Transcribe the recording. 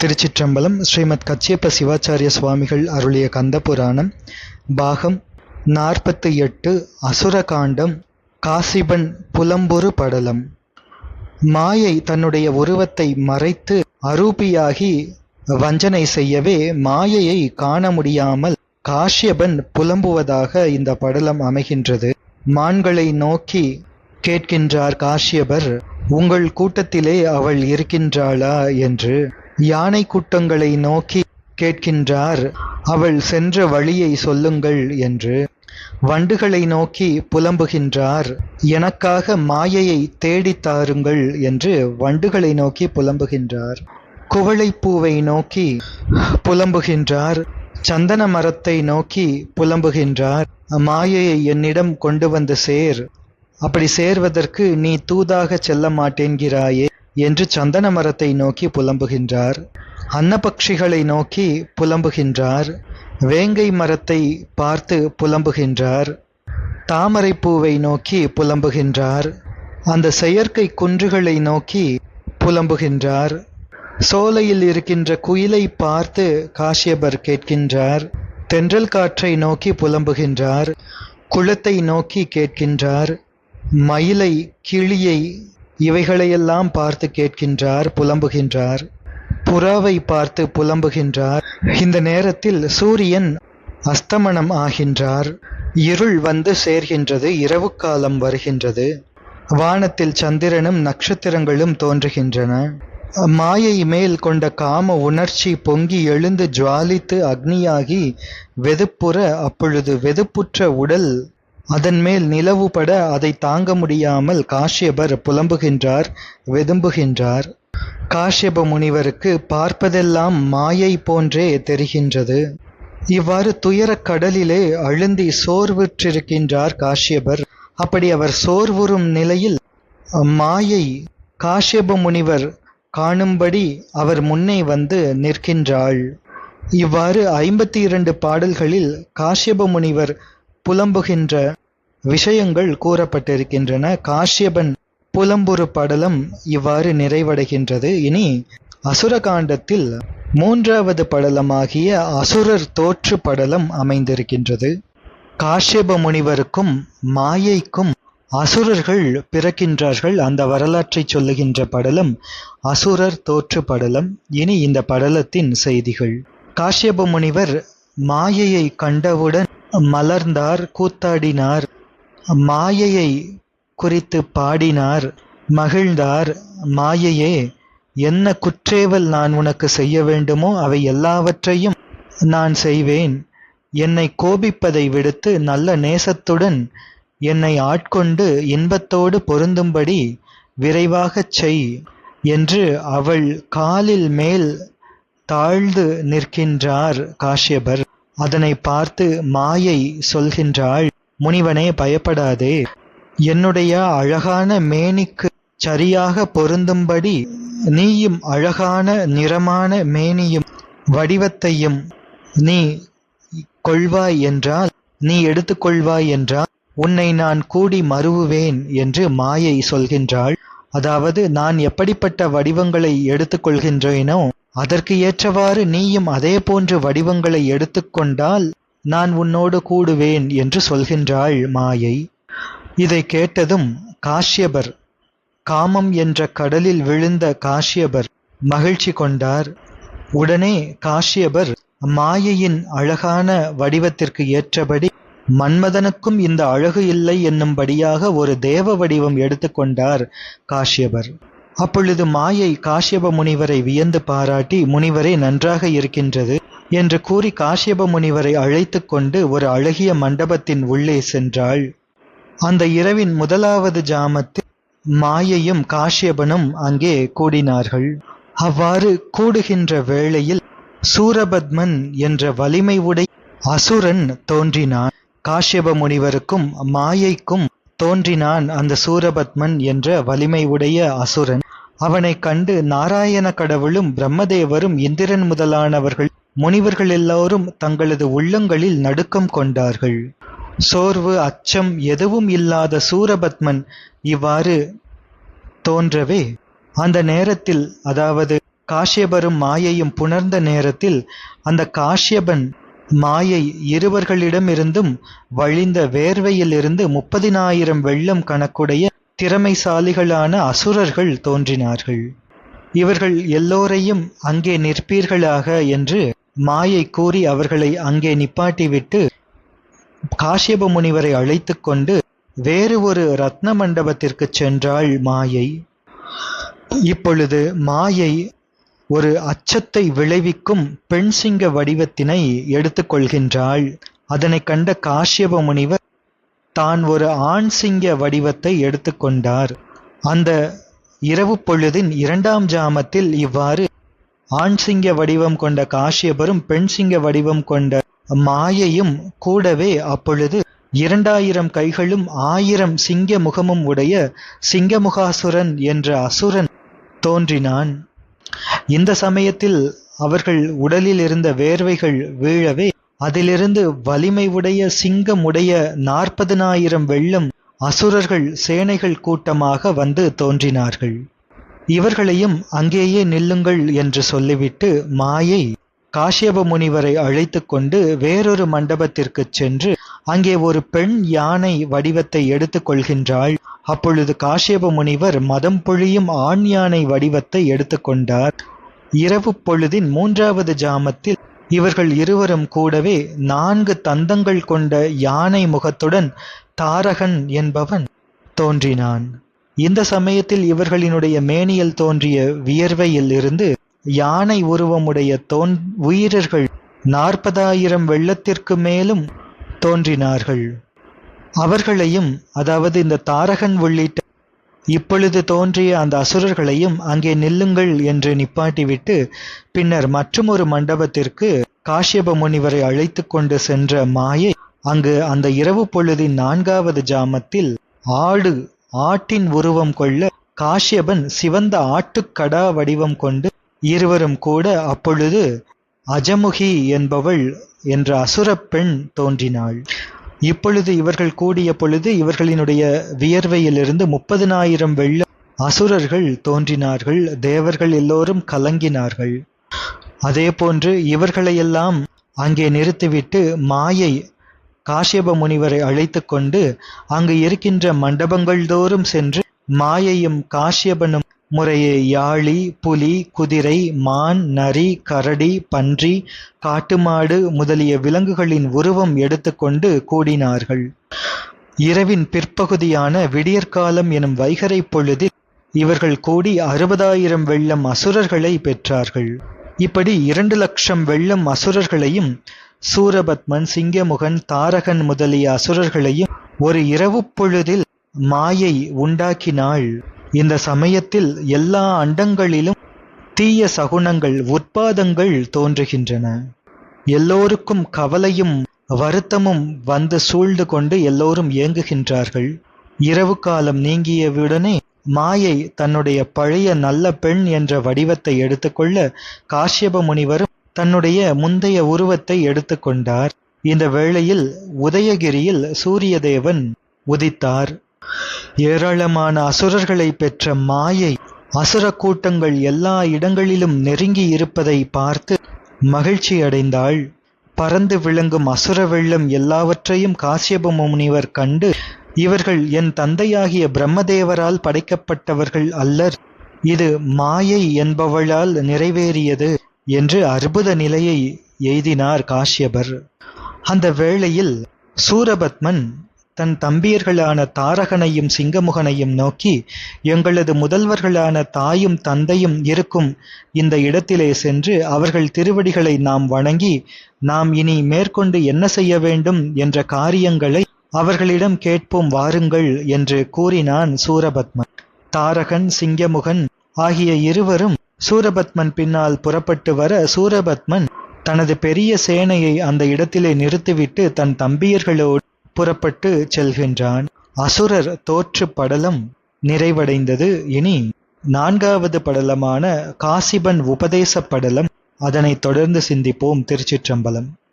திருச்சிற்றம்பலம் ஸ்ரீமத் கச்சியப்ப சிவாச்சாரிய சுவாமிகள் அருளிய கந்தபுராணம் பாகம் நாற்பத்து எட்டு அசுர காண்டம் காசிபன் புலம்பொரு படலம். மாயை தன்னுடைய உருவத்தை மறைத்து அரூபியாகி வஞ்சனை செய்யவே மாயையை காண முடியாமல் காஷ்யபன் புலம்புவதாக இந்த படலம் அமைகின்றது. மான்களை நோக்கி கேட்கின்றார் காஷ்யபர் உங்கள் கூட்டத்திலே அவள் இருக்கின்றாளா? என்று யானை கூட்டங்களை நோக்கி கேட்கின்றார் அவள் சென்ற வழியை சொல்லுங்கள் என்று. வண்டுகளை நோக்கி புலம்புகின்றார் எனக்காக மாயையை தேடித் தாருங்கள் என்று வண்டுகளை நோக்கி புலம்புகின்றார். குவளைப்பூவை நோக்கி புலம்புகின்றார் சந்தன மரத்தை நோக்கி புலம்புகின்றார் மாயையை என்னிடம் கொண்டு வந்து சேர் அப்படி சேர்வதற்கு நீ தூதாக செல்ல மாட்டேன்கிறாயே என்று சந்தன மரத்தை நோக்கி புலம்புகின்றார். அன்னபக்ஷிகளை நோக்கி புலம்புகின்றார். வேங்கை மரத்தை பார்த்து புலம்புகின்றார். தாமரை பூவை நோக்கி புலம்புகின்றார். அந்த செயற்கை குன்றுகளை நோக்கி புலம்புகின்றார். சோலையில் இருக்கின்ற குயிலை பார்த்து காஷ்யபர் கேட்கின்றார். தென்றல் காற்றை நோக்கி புலம்புகின்றார். குளத்தை நோக்கி கேட்கின்றார். மயிலை கிளியை இவைகளையெல்லாம் பார்த்து கேட்கின்றார் புலம்புகின்றார். புறாவை பார்த்து புலம்புகின்றார். இந்த நேரத்தில் சூரியன் அஸ்தமனம் ஆகின்றார். இருள் வந்து சேர்கின்றது இரவு காலம் வருகின்றது. வானத்தில் சந்திரனும் நட்சத்திரங்களும் தோன்றுகின்றன. மாயை மேல் கொண்ட காம உணர்ச்சி பொங்கி எழுந்து ஜுவாலித்து அக்னியாகி வெதுப்புற அப்பொழுது வெதுப்புற்ற உடல் அதன் மேல் நிலவுபட அதை தாங்க முடியாமல் காஷ்யபர் புலம்புகின்றார் வெதும்புகின்றார். காஷ்யப முனிவருக்கு பார்ப்பதெல்லாம் மாயை போன்றே தெரிகின்றது. இவ்வாறு துயரக் கடலிலே அழுந்தி சோர்வுற்றிருக்கின்றார் காஷ்யபர். அப்படி அவர் சோர்வுறும் நிலையில் மாயை காஷ்யப முனிவர் காணும்படி அவர் முன்னே வந்து நிற்கின்றாள். இவ்வாறு ஐம்பத்தி இரண்டு பாடல்களில் காஷ்யப முனிவர் புலம்புகின்ற விஷயங்கள் கூறப்பட்டிருக்கின்றன. காஷ்யபன் புலம்புரு படலம் இவ்வாறு நிறைவடைகின்றது. இனி அசுரகாண்டத்தில் மூன்றாவது படலமாகிய அசுரர் தோற்று படலம் அமைந்திருக்கின்றது. காஷ்யப முனிவருக்கும் மாயைக்கும் அசுரர்கள் பிறக்கின்றார்கள். அந்த வரலாற்றை சொல்லுகின்ற படலம் அசுரர் தோற்று படலம். இனி இந்த படலத்தின் செய்திகள். காஷ்யப முனிவர் மாயையை கண்டவுடன் மலர்ந்தார் கூத்தாடினார். மாயையை குறித்து பாடினார் மகிழ்ந்தார். மாயையே என்ன குற்றேவல் நான் உனக்கு செய்ய வேண்டுமோ அவை எல்லாவற்றையும் நான் செய்வேன். என்னை கோபிப்பதை விடுத்து நல்ல நேசத்துடன் என்னை ஆட்கொண்டு இன்பத்தோடு பொருந்தும்படி விரைவாகச் செய் என்று அவள் காலில் மேல் தாழ்ந்து நிற்கின்றார் காஷ்யபர். அதனை பார்த்து மாயை சொல்கின்றாள் முனிவனே பயப்படாதே. என்னுடைய அழகான மேனிக்கு சரியாக பொருந்தும்படி நீயும் அழகான நிறமான மேனியும் வடிவத்தையும் நீ கொள்வாய் என்றால் நீ எடுத்துக்கொள்வாய் என்றால் உன்னை நான் கூடி மறுவுவேன் என்று மாயை சொல்கின்றாள். அதாவது நான் எப்படிப்பட்ட வடிவங்களை எடுத்துக்கொள்கின்றேனோ அதற்கு ஏற்றவாறு நீயும் அதே போன்று வடிவங்களை எடுத்துக்கொண்டால் நான் உன்னோடு கூடுவேன் என்று சொல்கின்றாள் மாயை. இதை கேட்டதும் காஷ்யபர் காமம் என்ற கடலில் விழுந்த காஷ்யபர் மகிழ்ச்சி கொண்டார். உடனே காஷ்யபர் மாயையின் அழகான வடிவத்திற்கு ஏற்றபடி மன்மதனுக்கும் இந்த அழகு இல்லை என்னும்படியாக ஒரு தேவ வடிவம் எடுத்துக்கொண்டார் காஷ்யபர். அப்பொழுது மாயை காஷ்யப முனிவரை வியந்து பாராட்டி முனிவரே நன்றாக இருக்கின்றது. என்று கூறி காஷ்யப முனிவரை அழைத்து கொண்டு ஒரு அழகிய மண்டபத்தின் உள்ளே சென்றாள். அந்த இரவின் முதலாவது ஜாமத்தில் மாயையும் காஷ்யபனும் அங்கே கூடினார்கள். அவ்வாறு கூடுகின்ற வேளையில் சூரபத்மன் என்ற வலிமை உடை அசுரன் தோன்றினான். காஷ்யப முனிவருக்கும் மாயைக்கும் தோன்றினான் அந்த சூரபத்மன் என்ற வலிமை உடைய அசுரன். அவனை கண்டு நாராயண கடவுளும் பிரம்மதேவரும் இந்திரன் முதலானவர்கள் முனிவர்கள் எல்லோரும் தங்களது உள்ளங்களில் நடுக்கம் கொண்டார்கள். சோர்வு அச்சம் எதுவும் இல்லாத சூரபத்மன் இவ்வாறு தோன்றவே அந்த நேரத்தில் அதாவது காஷ்யபரும் மாயையும் புணர்ந்த நேரத்தில் அந்த காஷ்யபன் மாயை இருவர்களிடமிருந்தும் வழிந்த வேர்வையிலிருந்து முப்பதினாயிரம் வெள்ளம் கணக்குடைய திறமைசாலிகளான அசுரர்கள் தோன்றினார்கள். இவர்கள் எல்லோரையும் அங்கே நிற்பீர்களாக என்று மாயை கூறி அவர்களை அங்கே நிப்பாட்டிவிட்டு காஷ்யப முனிவரை அழைத்துக் கொண்டு வேறு ஒரு ரத்ன மண்டபத்திற்கு சென்றாள் மாயை. இப்பொழுது மாயை ஒரு அச்சத்தை விளைவிக்கும் பெண் சிங்க வடிவத்தினை எடுத்துக்கொள்கின்றாள் அதனை கண்ட காஷ்யப முனிவர் தான் ஒரு ஆண் சிங்க வடிவத்தை எடுத்துக்கொண்டார் அந்த இரவு பொழுதின் இரண்டாம் ஜாமத்தில் இவ்வாறு ஆண் சிங்க வடிவம் கொண்ட காஷ்யபரும் பெண் சிங்க வடிவம் கொண்ட மாயையும் கூடவே அப்பொழுது இரண்டாயிரம் கைகளும் ஆயிரம் சிங்க முகமும் உடைய சிங்கமுகாசுரன் என்ற அசுரன் தோன்றினான். இந்த சமயத்தில் அவர்கள் உடலில் இருந்த வேர்வைகள் வீழவே அதிலிருந்து வலிமை உடைய சிங்கம் உடைய நாற்பதனாயிரம் வெள்ளம் அசுரர்கள் சேனைகள் கூட்டமாக வந்து தோன்றினார்கள். இவர்களையும் அங்கேயே நில்லுங்கள் என்று சொல்லிவிட்டு மாயை காஷ்யப முனிவரை அழைத்து கொண்டு வேறொரு மண்டபத்திற்கு சென்று அங்கே ஒரு பெண் யானை வடிவத்தை எடுத்துக்கொள்கின்றாள் அப்பொழுது காஷ்யப முனிவர் மதம் பொழியும் ஆண் யானை வடிவத்தை எடுத்துக்கொண்டார் இரவு பொழுதின் மூன்றாவது ஜாமத்தில் இவர்கள் இருவரும் கூடவே நான்கு தந்தங்கள் கொண்ட யானை முகத்துடன் தாரகன் என்பவன் தோன்றினான். இந்த சமயத்தில் இவர்களினுடைய மேனியில் தோன்றிய வியர்வையில் இருந்து யானை உருவமுடைய தோன் உயிரர்கள் நாற்பதாயிரம் வெள்ளத்திற்கு மேலும் தோன்றினார்கள். அவர்களையும் அதாவது இந்த தாரகன் உள்ளிட்ட இப்பொழுது தோன்றிய அந்த அசுரர்களையும் அங்கே நில்லுங்கள் என்று நிப்பாட்டிவிட்டு பின்னர் மற்றுமொரு மண்டபத்திற்கு காஷ்யப முனிவரை அழைத்து கொண்டு சென்ற மாயை அங்கு அந்த இரவு பொழுதின் நான்காவது ஜாமத்தில் ஆடு ஆட்டின் உருவம் கொள்ள காஷ்யபன் சிவந்த ஆட்டுக்கடா வடிவம் கொண்டு இருவரும் கூட அப்பொழுது அஜமுகி என்பவள் என்ற அசுரப் பெண் தோன்றினாள். இப்பொழுது இவர்கள் கூடிய பொழுது இவர்களினுடைய வியர்வையிலிருந்து முப்பதினாயிரம் வெள்ள அசுரர்கள் தோன்றினார்கள். தேவர்கள் எல்லோரும் கலங்கினார்கள். அதே போன்று இவர்களையெல்லாம் அங்கே நிறுத்திவிட்டு மாயை காஷ்யப முனிவரை அழைத்து கொண்டு அங்கு இருக்கின்ற மண்டபங்கள் தோறும் சென்று மாயையும் காஷ்யபனும் முறையே யாழி புலி குதிரை மான் நரி கரடி பன்றி காட்டுமாடு முதலிய விலங்குகளின் உருவம் எடுத்துக்கொண்டு கூடினார்கள். இரவின் பிற்பகுதியான விடியற்காலம் எனும் வைகரை பொழுதில் இவர்கள் கூடி அறுபதாயிரம் வெள்ளம் அசுரர்களை பெற்றார்கள். இப்படி இரண்டு லட்சம் வெள்ளம் அசுரர்களையும் சூரபத்மன் சிங்கமுகன் தாரகன் முதலிய அசுரர்களையும் ஒரு இரவு பொழுதில் மாயை உண்டாக்கினாள். இந்த சமயத்தில் எல்லா அண்டங்களிலும் தீய சகுனங்கள் உற்பாதங்கள் தோன்றுகின்றன. எல்லோருக்கும் கவலையும் வருத்தமும் வந்து சூழ்ந்து கொண்டு எல்லோரும் ஏங்குகின்றார்கள் இரவு காலம் நீங்கியவுடனே மாயை தன்னுடைய பழைய நல்ல பெண் என்ற வடிவத்தை எடுத்துக்கொள்ள காஷ்யப முனிவரும் தன்னுடைய முந்தைய உருவத்தை எடுத்துக்கொண்டார் இந்த வேளையில் உதயகிரியில் சூரியதேவன் உதித்தார். ஏராளமான அசுரர்களை பெற்ற மாயை அசுர கூட்டங்கள் எல்லா இடங்களிலும் நெருங்கி இருப்பதை பார்த்து மகிழ்ச்சி அடைந்தாள். பறந்து விளங்கும் அசுர வெள்ளம் எல்லாவற்றையும் காசியப முனிவர் கண்டு இவர்கள் என் தந்தையாகிய பிரம்மதேவரால் படைக்கப்பட்டவர்கள் அல்லர். இது மாயை என்பவளால் நிறைவேறியது. என்று அற்புத நிலையை எய்தினார் காஷ்யபர். அந்த வேளையில் சூரபத்மன் தன் தம்பியர்களான தாரகனையும் சிங்கமுகனையும் நோக்கி எங்களது முதல்வர்களான தாயும் தந்தையும் இருக்கும் இந்த இடத்திலே சென்று அவர்கள் திருவடிகளை நாம் வணங்கி நாம் இனி மேற்கொண்டு என்ன செய்ய வேண்டும் என்ற காரியங்களை அவர்களிடம் கேட்போம் வாருங்கள் என்று கூறினான் சூரபத்மன். தாரகன் சிங்கமுகன் ஆகிய இருவரும் சூரபத்மன் பின்னால் புறப்பட்டு வர சூரபத்மன் தனது பெரிய சேனையை அந்த இடத்திலே நிறுத்திவிட்டு தன் தம்பியர்களோடு புறப்பட்டு செல்கின்றான். அசுரர் தோற்று படலம் நிறைவடைந்தது. இனி நான்காவது படலமான காசிபன் உபதேச படலம் அதனைத் தொடர்ந்து சிந்திப்போம் திருச்சிற்றம்பலம்.